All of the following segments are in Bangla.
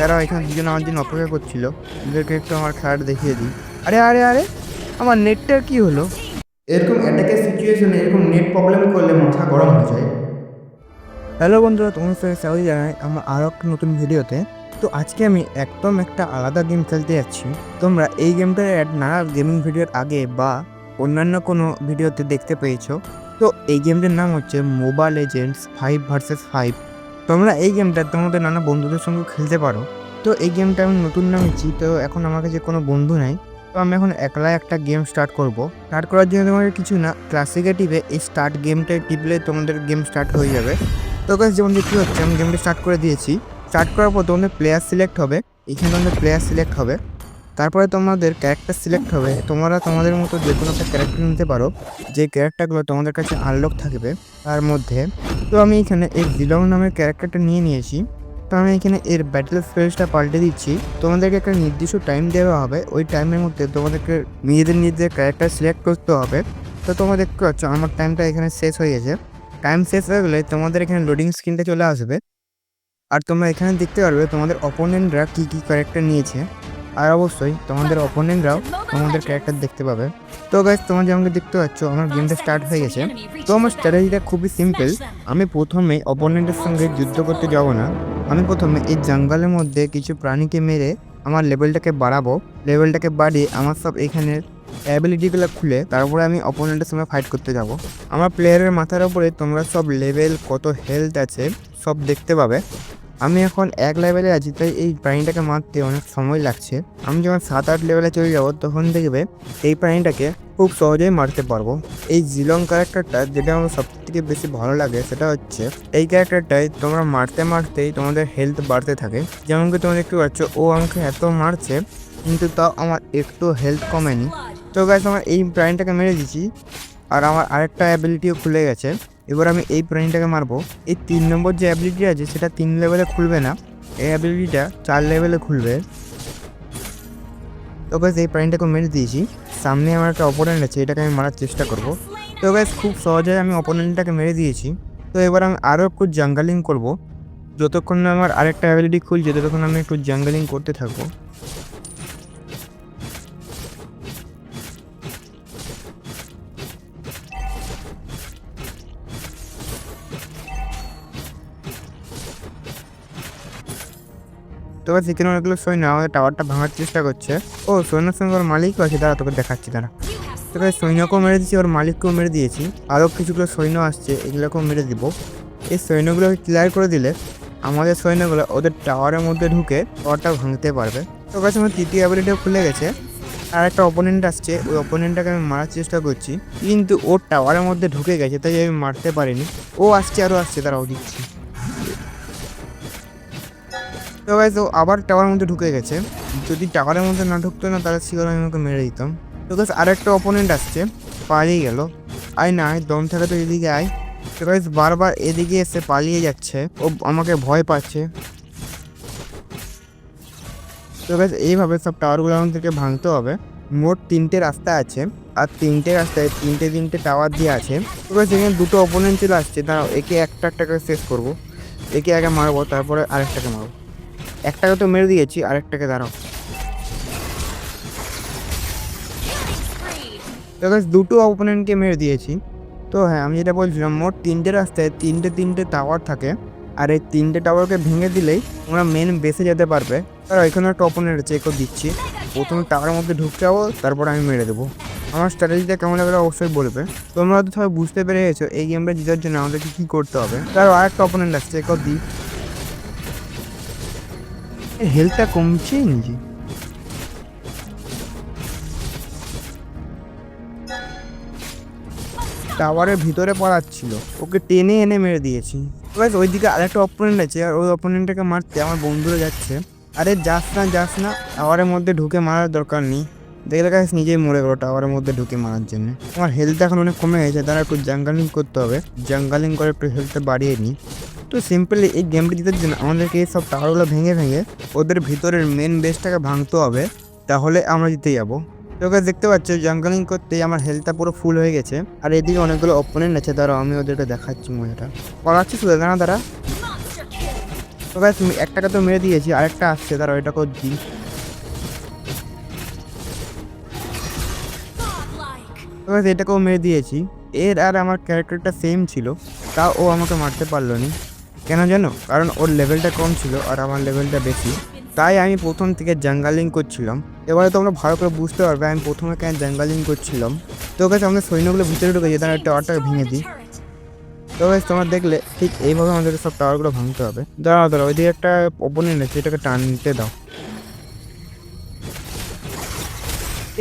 তারা এখানে দুজন আমার জন্য অপেক্ষা করছিল। ওদেরকে একটু আমার খেলাটা দেখিয়ে দিই। আরে আরে আরে আমার নেটটার কি হলো? এরকম অ্যাটাকের সিচুয়েশনে এরকম নেট প্রবলেম করলে মাথা গরম হয়ে যায়। হ্যালো বন্ধুরা তোমার সাথে স্বাগত জানাই আমার আরও একটা নতুন ভিডিওতে। তো আজকে আমি একদম একটা আলাদা গেম খেলতে যাচ্ছি। তোমরা এই গেমটার অ্যাড নানা গেমিং ভিডিওর আগে বা অন্যান্য কোনো ভিডিওতে দেখতে পেয়েছ। তো এই গেমটার নাম হচ্ছে mobile agents five versus five তোমরা এই গেমটা তোমাদের নানা বন্ধুদের সঙ্গে খেলতে পারো। তো এই গেমটা আমি নতুন নামেছি, তো এখন আমার কাছে কোনো বন্ধু নাই, তো আমি এখন একলা একটা গেম স্টার্ট করব। স্টার্ট করার জন্য তোমাদের কিছু না ক্লাসিকে টিপে এই স্টার্ট গেমটায় টিপলে তোমাদের গেম স্টার্ট হয়ে যাবে। তো কাছে যেমন দেখতে হচ্ছে আমি গেমটা স্টার্ট করে দিয়েছি। স্টার্ট করার পর তোমাদের প্লেয়ার সিলেক্ট হবে, এখানে তোমাদের প্লেয়ার সিলেক্ট হবে। তারপরে তোমাদের ক্যারেক্টার সিলেক্ট হবে। তোমরা তোমাদের মতো যে কোনো একটা ক্যারেক্টার নিতে পারো। যে ক্যারেক্টারগুলো তোমাদের কাছে আনলক থাকবে, তার মধ্যে তো আমি এখানে এই জিলং নামের ক্যারেক্টারটা নিয়ে নিয়েছি। তো আমি এখানে এর ব্যাটেল স্পেসটা পাল্টে দিচ্ছি। তোমাদেরকে একটা নির্দিষ্ট টাইম দেওয়া হবে। ওই টাইমের মধ্যে তোমাদেরকে নিজেদের নিজেদের ক্যারেক্টার সিলেক্ট করতে হবে। তো তোমরা দেখতে পাচ্ছ আমার টাইমটা এখানে শেষ হয়ে গেছে। টাইম শেষ হয়ে গেলে তোমাদের এখানে লোডিং স্ক্রিনটা চলে আসবে। আর তোমরা এখানে দেখতে পারবে তোমাদের অপোনেন্টরা কী কী ক্যারেক্টার নিয়েছে। আর অবশ্যই তোমাদের অপোনেন্টরাও তোমাদের ক্যারেক্টার দেখতে পাবে। তো গাইজ তোমরা যেমন দেখতে পাচ্ছ, আমার গেমটা স্টার্ট হয়ে গেছে। তো আমার স্ট্র্যাটেজিটা খুবই সিম্পল আমি প্রথমে অপোনেন্টের সঙ্গে যুদ্ধ করতে যাব না। আমি প্রথমে এই জঙ্গলের মধ্যে কিছু প্রাণীকে মেরে আমার লেভেলটাকে বাড়াবো। লেভেলটাকে বাড়িয়ে আমার সব এখানের অ্যাবিলিটিগুলো খুলে তারপরে আমি অপোনেন্টের সঙ্গে ফাইট করতে যাব। আমার প্লেয়ারের মাথার উপরে তোমরা সব লেভেল কত হেলথ আছে সব দেখতে পাবে। আমি এখন এক লেভেলে আছি, তাই এই প্রাণীটাকে মারতে অনেক সময় লাগছে। আমি যখন সাত আট লেভেলে চলে যাব, তখন দেখবে এই প্রাণীটাকে খুব সহজেই মারতে পারব। এই জিলং ক্যারেক্টারটা যেটা আমার সব থেকে বেশি ভালো লাগে, সেটা হচ্ছে এই ক্যারেক্টারটাই তোমরা মারতে মারতেই তোমাদের হেলথ বাড়তে থাকে। যেমন কি তোমরা দেখতে পাচ্ছ, ও আমাকে এত মারছে, কিন্তু তাও আমার একটু হেলথ কমেনি। তো গাছ আমার এই প্রাণীটাকে মেরে দিচ্ছি আর আমার আরেকটা অ্যাবিলিটিও খুলে গেছে। এবার আমি এই প্রাণীটাকে মারবো। এই তিন নম্বর যে অ্যাবিলিটি আছে, সেটা তিন লেভেলে খুলবে না। এই অ্যাবিলিটিটা চার লেভেলে খুলবে। তো গাছ এই প্রাণীটাকে মেরে দিয়েছি। সামনে আমার একটা অপোনেন্ট আছে, এটাকে আমি মারার চেষ্টা করব। তো গাছ খুব সহজে আমি অপোনেন্টটাকে মেরে দিয়েছি। তো এবার আমি আরও একটু জাঙ্গালিং করব। যতক্ষণ আমার আরেকটা অ্যাবিলিটি খুলছে, ততক্ষণ আমি একটু জাঙ্গালিং করতে থাকব। তবে সেখানে অনেকগুলো সৈন্য আমাদের টাওয়ারটা ভাঙার চেষ্টা করছে। ও, সৈন্যের সঙ্গে ওর মালিকও আছে। তারা তোকে দেখাচ্ছি তারা তবে সৈন্যকেও মেরে দিয়েছি, ওর মালিককেও মেরে দিয়েছি। আরও কিছুগুলো সৈন্য আসছে, এগুলোকেও মেরে দিব। এই সৈন্যগুলোকে ক্লিয়ার করে দিলে আমাদের সৈন্যগুলো ওদের টাওয়ারের মধ্যে ঢুকে টাওয়ারটা ভাঙতে পারবে। তো কাছে আমার তৃতীয় অ্যাবিলিটিও খুলে গেছে। আর একটা অপোনেন্ট আসছে, ওই অপোনেন্টটাকে আমি মারার চেষ্টা করছি। কিন্তু ওর টাওয়ারের মধ্যে ঢুকে গেছে, তাই আমি মারতে পারিনি। ও আসছে আরও আসছে তারাও দিচ্ছি। তো গাইজ ও আবার টাওয়ারের মধ্যে ঢুকে গেছে। যদি টাওয়ারের মধ্যে না ঢুকতো না, তাহলে শিওর আমি ওকে মেরে দিতাম। তো গাইজ আরেকটা অপোনেন্ট আসছে, পালিয়ে গেল। আয় না, আয়, দম থাকে তো এদিকে আয়। তো গাইজ বারবার এদিকে এসে পালিয়ে যাচ্ছে। ও আমাকে ভয় পাচ্ছে। তো গাইজ এইভাবে সব টাওয়ারগুলো আমাদেরকে ভাঙতে হবে। মোট তিনটে রাস্তা আছে। আর তিনটে রাস্তায় তিনটে তিনটে টাওয়ার দিয়ে আছে। তো গাইজ এখানে দুটো অপোনেন্ট চলে আসছে। দাঁড়াও, একে একটা একটা করে শেষ করব। একে আগে মারবো, তারপরে আরেকটাকে মারবো। একটাকে তো মেরে দিয়েছি, আরেকটাকে দাঁড়াও। দুটো অপোনেন্টকে মেরে দিয়েছি। তো হ্যাঁ আমি যেটা বলছিলাম, মোট তিনটে রাস্তায় তিনটে তিনটে টাওয়ার থাকে, আর এই তিনটে টাওয়ারকে ভেঙে দিলেই তোমরা মেন বেসে যেতে পারবে। আর এখানে একটা অপোনেন্ট আছে, একেও দিচ্ছি। প্রথমে টাওয়ারের মধ্যে ঢুকতে যাব তারপর আমি মেরে দেবো। আমার স্ট্র্যাটেজিটা কেমন লাগল অবশ্যই বলবে। তোমরা তো সবাই বুঝতে পেরে গেছো, এই গেমটা জেতার জন্য আমাদেরকে কী করতে হবে। তার আরেকটা অপোনেন্ট আসছে একেও দিই হেলথটা কমছে, নিজে। টাওয়ারের ভিতরে পড়াচ্ছিল। ওকে টেনে এনে মেরে দিয়েছি। এবার ওইদিকে আরেকটা অপোনেন্ট আছে, আর ওই অপোনেন্টটাকে মারতে আমার বন্ধুরা যাচ্ছে। আরে, যাস না যাস না টাওয়ারের মধ্যে ঢুকে মারার দরকার নেই। দেখলে কাছে নিজেই মরে গেলো টাওয়ারের মধ্যে ঢুকে মারার জন্য। আমার হেলথ এখন অনেক কমে গেছে তারা একটু জাঙ্গালিং করতে হবে। জাঙ্গালিং করে একটু হেলথটা বাড়িয়ে নিই। তো সিম্পলি এই গেমটি জিতার জন্য আমাদেরকে এই সব টাওয়ারগুলো ভেঙে ভেঙে ওদের ভিতরের মেন বেসটাকে ভাঙতে হবে, তাহলে আমরা জিতে যাব। তো ওকে দেখতে পাচ্ছ জাঙ্গলিং করতে আমার হেলথটা পুরো ফুল হয়ে গেছে। আর এদিকে অনেকগুলো অপোনেন্ট আছে তারা আমি ওদেরকে দেখাচ্ছি মজাটা। পড়াচ্ছি শুধু না তারা তো ব্যাস একটাকে তো মেরে দিয়েছি, আরেকটা আসছে তারা ওইটা করছি তো ব্যাস এটাকেও মেরে দিয়েছি। এর আর আমার ক্যারেক্টারটা সেম ছিল তা ও আমাকে মারতে পারল না। কেন জানো? কারণ ওর লেভেলটা কম ছিল আর আমার লেভেলটা বেশি। তাই আমি প্রথম থেকে জাঙ্গালিং করছিলাম। এবারে তোমরা ভালো করে বুঝতে পারবে আমি প্রথমে কেন জাঙ্গালিং করছিলাম। তো কাছে আমাদের সৈন্যগুলো ভিতরে ঢুকে যেতাম টাওয়ারটাকে ভেঙে দিই। তো guys, তোমরা দেখলে ঠিক এইভাবে আমাদের সব টাওয়ারগুলো ভাঙতে হবে। দাঁড়াও দাঁড়াও ওইদিকে একটা ওপেনিং আছে এটাকে টান নিতে দাও।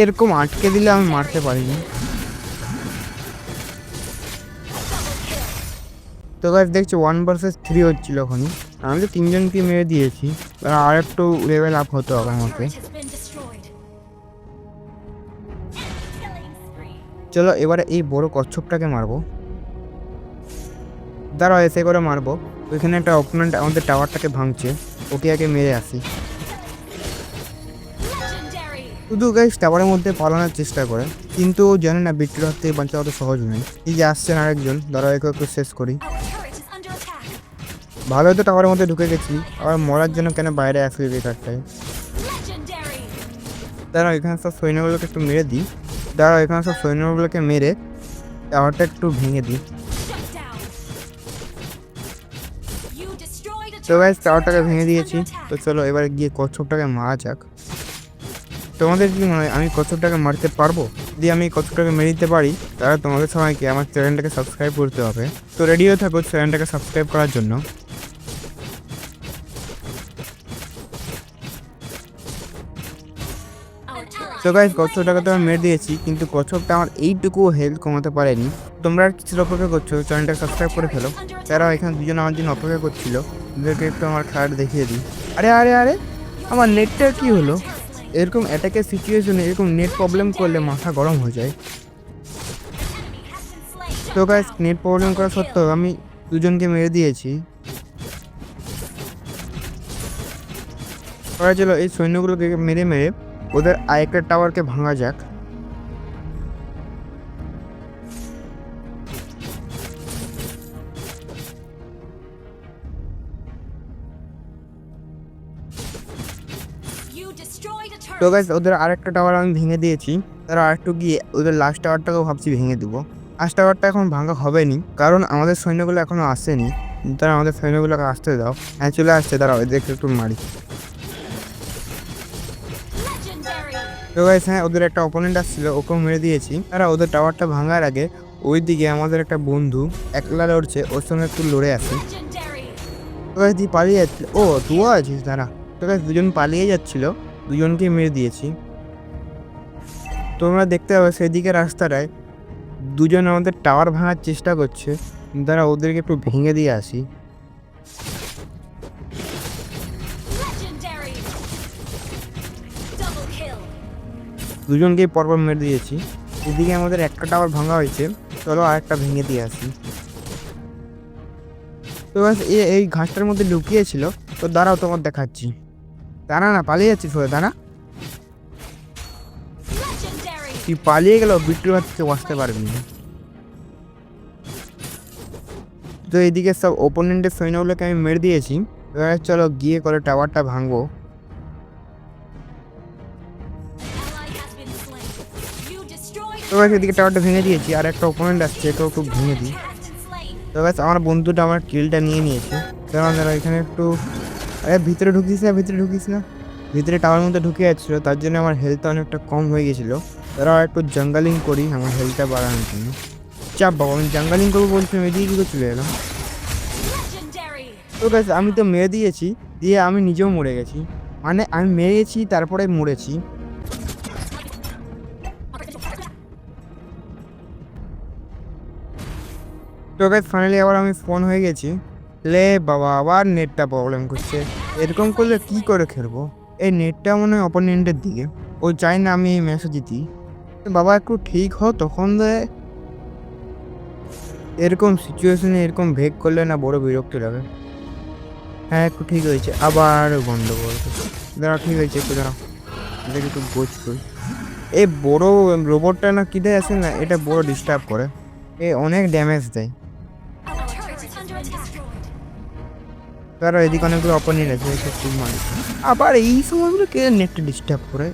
এরকম আটকে দিলে আমি মারতে পারিনি। তো গাছ দেখছ ওয়ান ভার্সেস থ্রি হচ্ছিল ওখানে আমি তো তিনজনকে মেরে দিয়েছি আর একটু লেভেল আপ হতো আমাকে চলো, এবারে এই বড় কচ্ছপটাকে মারবো। দাঁড়াও, এসে করে মারবো। ওইখানে একটা অপোনেন্ট আমাদের টাওয়ারটাকে ভাঙছে। ওকে আগে মেরে আসি। শুধু গাইস টাওয়ারের মধ্যে পালানোর চেষ্টা করে কিন্তু জানে না বিক্রি হাত থেকে বাঁচা অত সহজ নয়। এই যে আসছেন আরেকজন দাঁড়াও একে একটু শেষ করি। ভালো হয়তো টাওয়ারের মধ্যে ঢুকে গেছি আবার মরার জন্য কেন বাইরে আসবে বেকারটায় দাঁড়াও এখানে সব সৈন্যগুলোকে একটু মেরে দিই। দাঁড়াও এখানে সব সৈন্যগুলোকে মেরে টাওয়ারটা একটু ভেঙে দিই। তো গাইস টাওয়ারটাকে ভেঙে দিয়েছি। তো চলো এবারে গিয়ে কচ্ছপটাকে মারা যাক। তোমাদের কি মনে হয় আমি কচ্ছপটাকে মারতে পারব? যদি আমি কচ্ছপটাকে মেরে দিতে পারি, তাহলে তোমাদের সবাইকে আমার চ্যানেলটাকে সাবস্ক্রাইব করতে হবে। তো রেডি হয়ে থাকো চ্যানেলটাকে সাবস্ক্রাইব করার জন্য। তো গাইস কচ্ছপটাকে তো আমি মেরে দিয়েছি, কিন্তু কচ্ছপটা আমার এইটুকু হেলথ কমাতে পারেনি। তোমরা আর কিছু অপেক্ষা করছ? চ্যানেলটা সাবস্ক্রাইব করে ফেলো। তারা এখানে দুজন আমার জন্য অপেক্ষা করছিল ওদেরকে একটু আমার খাট দেখিয়ে দিই। আরে আরে আরে, আমার নেটটা কি হলো? এরকম অ্যাটাকের সিচুয়েশনে এরকম নেট প্রবলেম করলে মাথা গরম হয়ে যায়। তো গাইস নেট প্রবলেম করা সত্ত্বেও আমি দুজনকে মেরে দিয়েছি। ওরা চলো এই সৈন্যগুলোকে মেরে মেরে, ওদের আরেকটা টাওয়ারকে ভাঙা যাক। তো গাইস ওদের আরেকটা টাওয়ার আমি ভেঙে দিয়েছি। তারা আরেকটু গিয়ে ওদের লাস্ট টাওয়ারটাকেও ভাবছি ভেঙে দেবো। লাস্ট টাওয়ারটা এখন ভাঙা হবে নি কারণ আমাদের সৈন্যগুলো এখনও আসেনি। তারা আমাদের সৈন্যগুলোকে আসতে দাও। হ্যাঁ চলে আসছে তারা ওদেরকে একটু মারি। তো গাইস হ্যাঁ ওদের একটা অপোনেন্ট আসছিল ওকেও মেরে দিয়েছি। তারা ওদের টাওয়ারটা ভাঙার আগে ওই দিকে আমাদের একটা বন্ধু একলা লড়ছে ওর সঙ্গে একটু লড়ে আসে। তো গাইস তুই পালিয়ে যাচ্ছিল ও তুইও আছিস তারা তো গাইস দুজন পালিয়ে যাচ্ছিল। দুজনকে মেরে দিয়েছি। তোমরা দেখতে পাবে সেদিকে রাস্তাটায় দুজন আমাদের টাওয়ার ভাঙার চেষ্টা করছে। তারা ওদেরকে একটু ভেঙে দিয়ে আসি। দুজনকেই পরপর মেরে দিয়েছি। এদিকে আমাদের একটা টাওয়ার ভাঙা হয়েছে। চলো আরেকটা ভেঙে দিয়ে আসি। তো ব্যাস এই ঘাসটার মধ্যে লুকিয়েছিল। তো দাঁড়াও তোমার দেখাচ্ছি। দাঁড়া না পালিয়ে যাচ্ছিস ওরে দাঁড়া। তুই পালিয়ে গেল বিট্টুর হাত থেকে বাঁচতে পারবি না। তো এইদিকে সব ওপোনেন্টের সৈন্যগুলোকে আমি মেরে দিয়েছি। এবার চলো গিয়ে করে টাওয়ারটা ভাঙবো। তো ব্যাস এদিকে টাওয়ারটা ভেঙে দিয়েছি আর একটা ওপোনেন্ট আসছে এটাও একটু ভেঙে দিই। তো ব্যাস আমার বন্ধুটা আমার কিলটা নিয়ে নিয়েছে। কারণ এখানে একটু আরে ভিতরে ঢুকিস না, ভিতরে ঢুকিস না। ভিতরে টাওয়ার মধ্যে ঢুকে যাচ্ছিল, তার জন্য আমার হেলথটা অনেকটা কম হয়ে গেছিল। তারা একটু জাঙ্গালিং করি আমার হেলথটা বাড়ানোর জন্য। চাপ বাবা, আমি জাঙ্গালিং করব বলছিলাম এদিকে কী করে চলে এলাম। তো গাছ আমি তো মেরে দিয়েছি, দিয়ে আমি নিজেও মরে গেছি। মানে আমি মেরেছি, তারপরে মরেছি। তো গাছ ফাইনালি আবার আমি ফোন হয়ে গেছি। লে বাবা আবার নেটটা প্রবলেম করছে। এরকম করলে কি করে খেলব? এই নেটটা মনে হয় অপোনেন্টের দিকে। ও চায় না আমি এই ম্যাচে জিতি। বাবা একটু ঠিক হও তখন দেয় এরকম সিচুয়েশনে এরকম ভেগ করলে না বড় বিরক্ত লাগে। হ্যাঁ একটু ঠিক হয়েছে। আবার গন্ডগোল। দাঁড়া ঠিক হয়েছে একটু দাঁড়াও। এটাকে একটু গোছ করি। এই বড় রোবটটা না কিনে আসে না, এটা বড় ডিস্টার্ব করে। এ অনেক ড্যামেজ দেয়। তারা এদিকে অনেকগুলো অপোনেন্ট আছে, এসব খুব মানুষ আবার এই সময়গুলো কে নেটটা ডিস্টার্ব করে।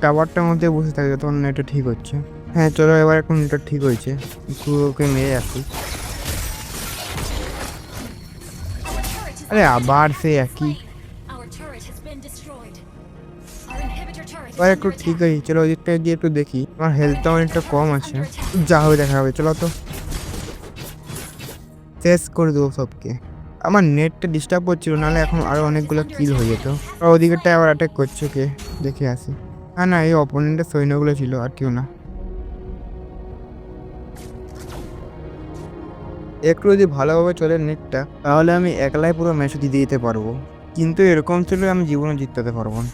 টাওয়ারটার মধ্যে বসে থাকে তখন নেটটা ঠিক হচ্ছে। হ্যাঁ চলো এবার এখন নেটটা ঠিক হয়েছে। ওকে মেরে আসি। আরে, আবার সে একই। এবার একটু ঠিক. হয়েছে। চলো ওদিকটা গিয়ে একটু দেখি। আমার হেলথটা অনেকটা কম আছে। যা হবে, দেখা হবে। চলো তো। শেষ করে দেবো সবকে। আমার নেটটা ডিস্টার্ব করছিল, নাহলে এখন আরও অনেকগুলো কিল হয়ে যেত। ওদিকেরটা আবার অ্যাটাক করছে কে? দেখে আসি। হ্যাঁ না, এই অপোনেন্টের সৈন্যগুলো ছিল, আর কেউ না। একটু যদি ভালোভাবে চলে নেটটা, তাহলে আমি একলাই পুরো ম্যাচ জিতে দিতে পারব। কিন্তু এরকম ছিল আমি জীবনে জিততে পারব না।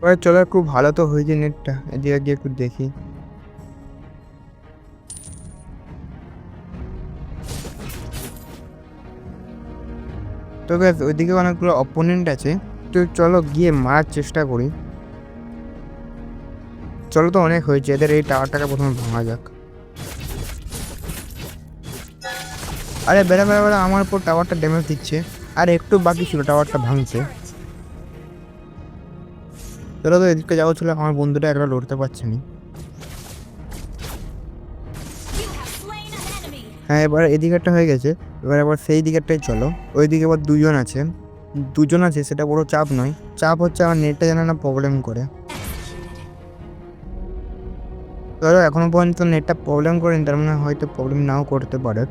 এবার চলো, খুব ভালো তো হয়েছে নেটটা। এদিকে গিয়ে একটু দেখি। তো গ্যাস ওইদিকে অনেকগুলো অপোনেন্ট আছে। তো চলো গিয়ে মারার চেষ্টা করি। চলো তো অনেক হয়েছে, এদের এই টাওয়ারটাকে প্রথমে ভাঙা যাক। আরে বেড়া বেড়া বেড়া, আমার উপর টাওয়ারটা ড্যামেজ দিচ্ছে। আর একটু বাকি ছিল, টাওয়ারটা ভাঙছে। চলো তো এদিকে যাওয়া ছিল আমার বন্ধুটা একবার লড়তে পারছে না। হ্যাঁ এবার এদিকেরটা হয়ে গেছে। এবার আবার সেই দিকেরটাই চলো। ওই দিকে আবার দুজন আছে। দুজন আছে, সেটা বড় চাপ নয়। চাপ হচ্ছে আমার নেটটা যেন না প্রবলেম করে. ধরো এখনও পর্যন্ত নেটটা প্রবলেম করেনি, তার মানে হয়তো প্রবলেম নাও করতে পারে।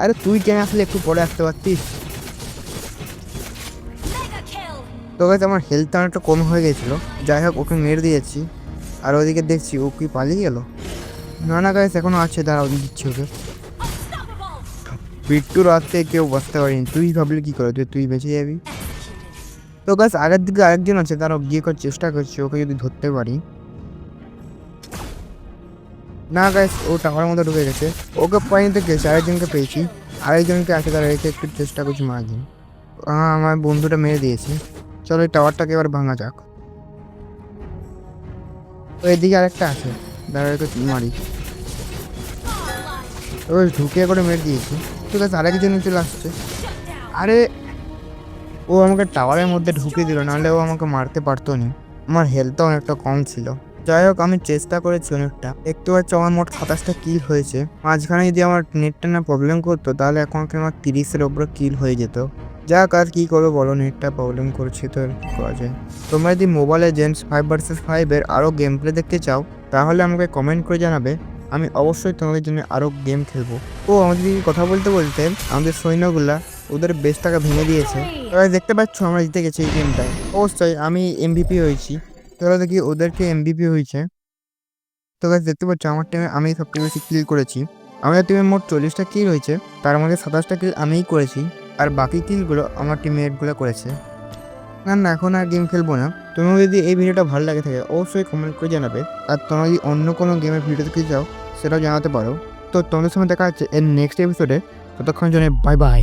আরে তুই কেন আসলে একটু পরে আসতে পারতিস। তো গাছ আমার হেলথ অনেকটা কম হয়ে গেছিল। যাই হোক, ওকে মেরে দিয়েছি। আর ওদিকে দেখছি ও কি পালিয়ে গেল। না না গাছ এখনও আছে, দাঁড়াও দিচ্ছি ওকে। Unstoppable. বিট্টু রাতে কেউ বসতে পারিনি। তুই ভাবলি কী করে? তুই তুই বেঁচে যাবি. তো গাছ আগের দিকে আরেকজন আছে তারা গিয়ে করার চেষ্টা করছে, ওকে যদি ধরতে পারি। না গাছ ও টাকার মধ্যে ঢুকে গেছে। ওকে পাইনি তো গেছে আরেকজনকে পেয়েছি। আরেকজনকে আছে তারা একে একটু চেষ্টা করছি জন্য। আহ, আমার বন্ধুটা মেরে দিয়েছে। চলো এই টাওয়ারটাকে এবার ভাঙা যাক। তো এদিকে আরেকটা আছে। দাঁড়া একটু মারি. ওই ঢুকে করে মেরে দিয়েছি। ঠিক আছে আরেকজন চলে আসছে। আরে ও আমাকে টাওয়ারের মধ্যে ঢুকিয়ে দিল নাহলে ও আমাকে মারতে পারতো না। আমার হেলথও অনেকটা কম ছিল। যাই হোক, আমি চেষ্টা করেছি অনেকটা। দেখতে পাচ্ছি আমার মোট সাতাশটা কিল হয়েছে। মাঝখানে যদি আমার নেটটা না প্রবলেম করতো, তাহলে এখন আমার তিরিশের ওপরে কিল হয়ে যেত। যাক, আর কী করব বলো নেটটা প্রবলেম করছে তো করা যায়। তোমরা যদি মোবাইলে জেন্টস ফাইভ ভার্সেস ফাইভের আরও গেম প্লে দেখতে চাও, তাহলে আমাকে কমেন্ট করে জানাবে। আমি অবশ্যই তোমাদের জন্য আরও গেম খেলব। ও, আমাদের কথা বলতে বলতে আমাদের সৈন্যগুলা ওদের বেসটাকে ভেঙে দিয়েছে। এবার দেখতে পাচ্ছ, আমরা জিতে গেছি এই গেমটায় অবশ্যই আমি এমভিপি হয়েছি। তাহলে দেখি ওদেরকে এমভিপি হয়েছে। তো গাছ দেখতে পাচ্ছ, আমার টিমে আমি সবথেকে বেশি কিল করেছি। আমাদের টিমে মোট চল্লিশটা কিল হয়েছে, তার মধ্যে সাতাশটা কিল আমিই করেছি, আর বাকি কিলগুলো আমার টিমমেটগুলো করেছে। না না, এখন আর গেম খেলব না। তোমার যদি এই ভিডিওটা ভালো লাগে থাকে, অবশ্যই কমেন্ট করে জানাবে। আর তোমরা যদি অন্য কোনো গেমের ভিডিও দেখতে চাও, সেটাও জানাতে পারো। তো তোমাদের সঙ্গে দেখা হচ্ছে এর নেক্সট এপিসোডে ততক্ষণ জন্য বাই বাই